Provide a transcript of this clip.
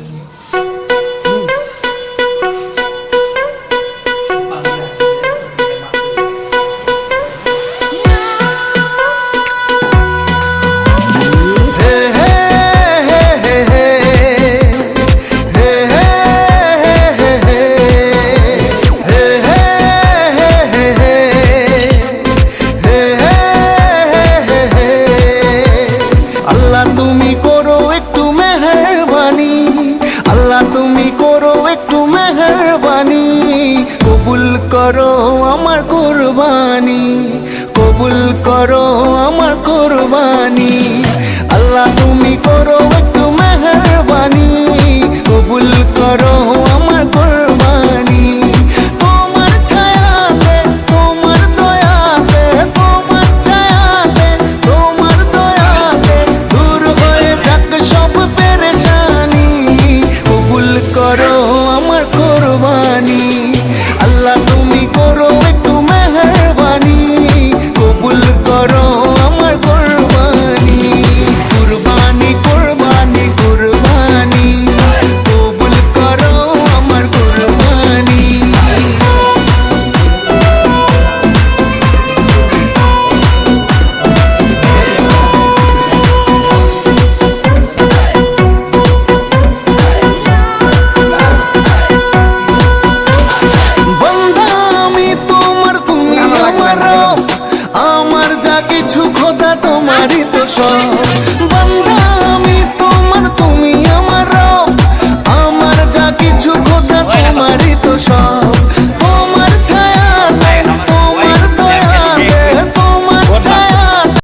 着你。করো আমার কুরবানি কবুল করো আমার কুরবানি। আল্লাহ তুমি করো কিছু খোদা তোমারই তো সব।